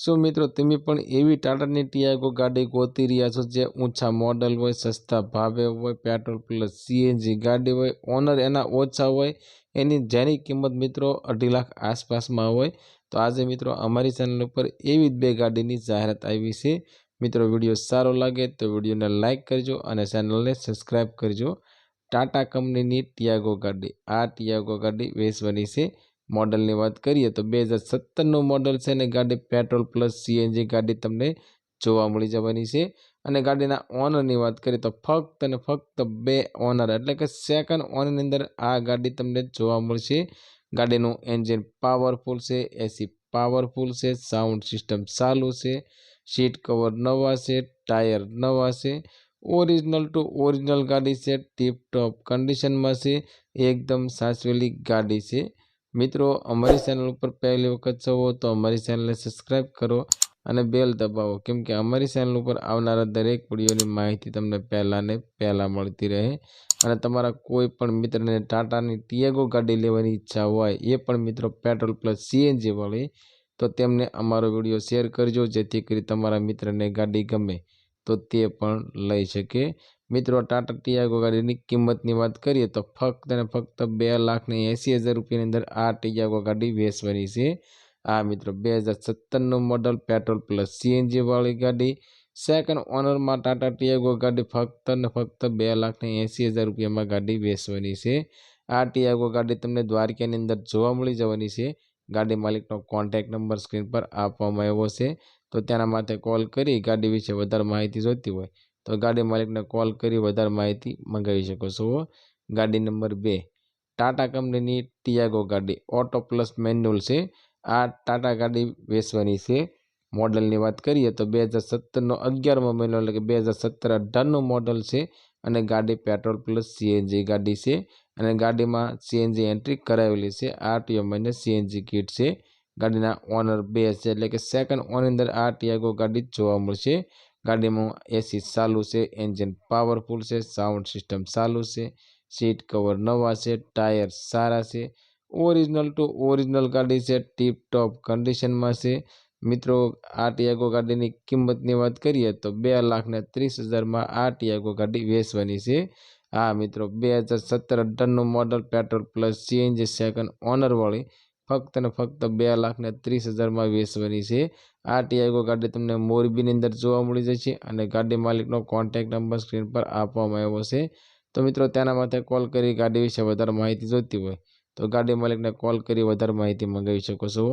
શું મિત્રો તમે પણ એવી ટાટાની ટિયાગો ગાડી ગોતી રહ્યા છો જે ઊંચા મોડલ હોય, સસ્તા ભાવે હોય, પેટ્રોલ પ્લસ સીએનજી ગાડી હોય, ઓનર એના ઓછા હોય, એની જેની કિંમત મિત્રો અઢી લાખ આસપાસમાં હોય? તો આજે મિત્રો અમારી ચેનલ ઉપર એવી જ બે ગાડીની જાહેરાત આવી છે. મિત્રો વીડિયો સારો લાગે તો વિડીયોને લાઇક કરજો અને ચેનલને સબસ્ક્રાઈબ કરજો. ટાટા કંપનીની ટિયાગો ગાડી, આ ટિયાગો ગાડી વેચવાની છે. મોડલની વાત કરીએ તો બે હજાર સત્તરનું મોડલ છે અને ગાડી પેટ્રોલ પ્લસ સીએનજી ગાડી તમને જોવા મળી જવાની છે. અને ગાડીના ઓનરની વાત કરીએ તો ફક્ત અને ફક્ત બે ઓનર, એટલે કે સેકન્ડ ઓનરની અંદર આ ગાડી તમને જોવા મળશે. ગાડીનું એન્જિન પાવરફુલ છે એસી પાવરફુલ છે સાઉન્ડ સિસ્ટમ ચાલુ છે સીટ કવર નવા છે ટાયર નવા છે ઓરિજિનલ ટુ ઓરિજિનલ ગાડી છે ટીપ ટોપ કન્ડિશનમાં છે, એકદમ સાચવેલી ગાડી છે. મિત્રો, અમારી ચેનલ ઉપર પહેલી વખત છો તો અમારી ચેનલને સબસ્ક્રાઈબ કરો અને બેલ દબાવો. કેમ કે અમારી ચેનલ ઉપર આવનારા દરેક વિડીયોની માહિતી તમને પહેલાં ને પહેલાં મળતી રહે અને તમારા કોઈ પણ મિત્રને ટાટાની ટીએગો ગાડી લેવાની ઈચ્છા હોય, એ પણ મિત્રો પેટ્રોલ પ્લસ સીએનજી વાળી, તો તેમને અમારો વીડિયો શેર કરજો, જેથી કરી તમારા મિત્રને ગાડી ગમે. તો તે પણ લઈ શકે. મિત્રો, ટાટા ટિયાગો ગાડીની કિંમતની વાત કરીએ તો ફક્ત અને ફક્ત બે લાખને એંસી હજાર રૂપિયાની અંદર આ ટિયાગો ગાડી વેચવાની છે. આ મિત્રો, બે હજાર સત્તરનું મોડલ પેટ્રોલ પ્લસ સીએનજી વાળી ગાડી. સેકન્ડ ઓનરમાં ટાટા ટિયાગો ગાડી ફક્ત ને ફક્ત બે લાખને એંસી હજાર રૂપિયામાં ગાડી વેચવાની છે. આ ટિયાગો ગાડી તમને દ્વારકાની અંદર જોવા મળી જવાની છે. ગાડી માલિકનો કોન્ટેક્ટ નંબર સ્ક્રીન પર આપવામાં આવ્યો છે. તો તેના માટે કોલ કરી ગાડી વિશે વધારે માહિતી જોઈતી હોય તો ગાડી માલિકને કોલ કરી વધારે માહિતી મંગાવી શકો છો. ગાડી નંબર બે, ટાટા કંપનીની ટિયાગો ગાડી. ઓટો પ્લસ મેન્યુઅલ છે. આ ટાટા ગાડી વેચવાની છે. મોડલની વાત કરીએ તો બે હજાર સત્તરનો અગિયારમો મહિનો એટલે કે બે હજાર સત્તર અઢારનું મોડલ છે અને ગાડી પેટ્રોલ પ્લસ સીએનજી ગાડી છે અને ગાડીમાં સીએનજી એન્ટ્રી કરાવેલી છે. આ મહિને સીએનજી કિટ છે. ગાડીના ઓનર બે છે. એટલે કે સેકન્ડ ઓનર અંદર આ ટિયાગો ગાડી જોવા મળશે. ગાડીમાં એસી ચાલુ છે એન્જિન પાવરફુલ છે સાઉન્ડ સિસ્ટમ ચાલુ છે સીટ કવર નવા છે ટાયર સારા છે. ઓરિજિનલ ટુ ઓરિજિનલ ગાડી છે ટીપ ટોપ કન્ડિશનમાં છે. મિત્રો, આ ટિયાગો ગાડીની કિંમતની વાત કરીએ તો બે લાખ ને ત્રીસ હજારમાં આ ટિયાગો ગાડી વેચવાની છે. હા મિત્રો, બે હજાર સત્તર અઢારનું model petrol plus CNG second ઓનરવાળી ફક્ત ને ફક્ત બે લાખને ત્રીસ હજારમાં વેચવાની છે. આ ટીઆઈગો ગાડી તમને મોરબીની અંદર જોવા મળી જશે અને ગાડી માલિકનો કોન્ટેક્ટ નંબર સ્ક્રીન પર આપવામાં આવ્યો છે. તો મિત્રો, તેના માટે કોલ કરી ગાડી વિશે વધારે માહિતી જોઈતી હોય તો ગાડી માલિકને કોલ કરી વધારે માહિતી મંગાવી શકો છો.